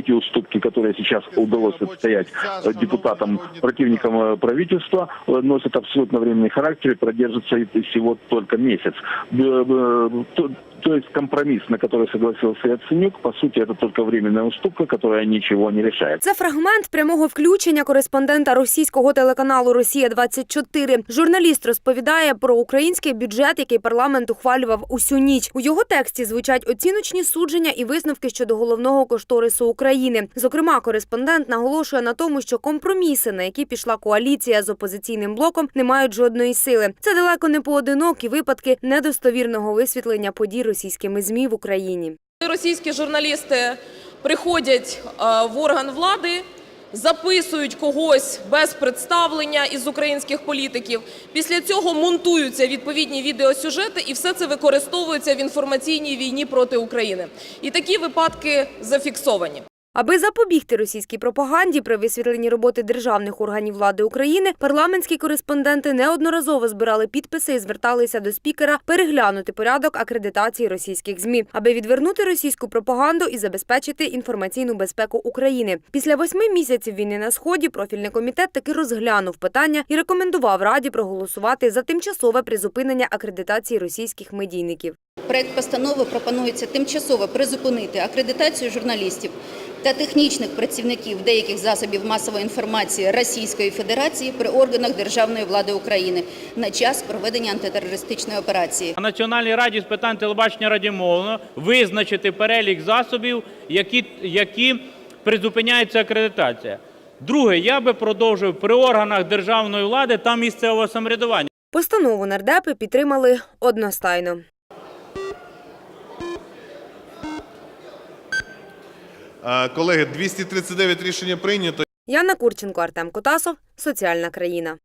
эти уступки, которые сейчас удалось отстоять э, депутатам, противникам э, правительства, э, носят абсолютно временный характер и продержатся и всего только месяц. Б- б- То, то есть компромисс, на который согласился Яценюк, по сути, это только временная уступка, которая ничего не решает. Це фрагмент прямого включення кореспондента російського телеканалу Росія 24 Журналіст розповідає про український бюджет, який парламент ухвалював усю ніч. У його тексті звучать оціночні судження і висновки щодо головного кошторису України. Зокрема, кореспондент наголошує на тому, що компроміси, на які пішла коаліція з опозиційним блоком, не мають жодної сили. Це далеко не поодинокі випадки недостовірного висвітлення подій російськими змі в Україні. Російські журналісти приходять е, в орган влади, записують когось без представлення із українських політиків. Після цього монтуються відповідні відеосюжети, і все це використовується в інформаційній війні проти України. І такі випадки зафіксовані. Аби запобігти російській пропаганді при висвітленні роботи державних органів влади України, парламентські кореспонденти неодноразово збирали підписи і зверталися до спікера переглянути порядок акредитації російських змі, аби відвернути російську пропаганду і забезпечити інформаційну безпеку України. Після восьми місяців війни на сході профільний комітет таки розглянув питання і рекомендував раді проголосувати за тимчасове призупинення акредитації російських медійників. Проект постанови пропонується тимчасово призупинити акредитацію журналістів та технічних працівників деяких засобів масової інформації Російської Федерації при органах державної влади України на час проведення антитерористичної операції. Національній раді з питань телебачення радіомовлення визначити перелік засобів, які, які призупиняється акредитація. Друге, я би продовжив при органах державної влади та місцевого самоврядування. Постанову нардепи підтримали одностайно. Колеги, 239 рішення прийнято. Яна Курченко, Артем Котасов, Соціальна країна.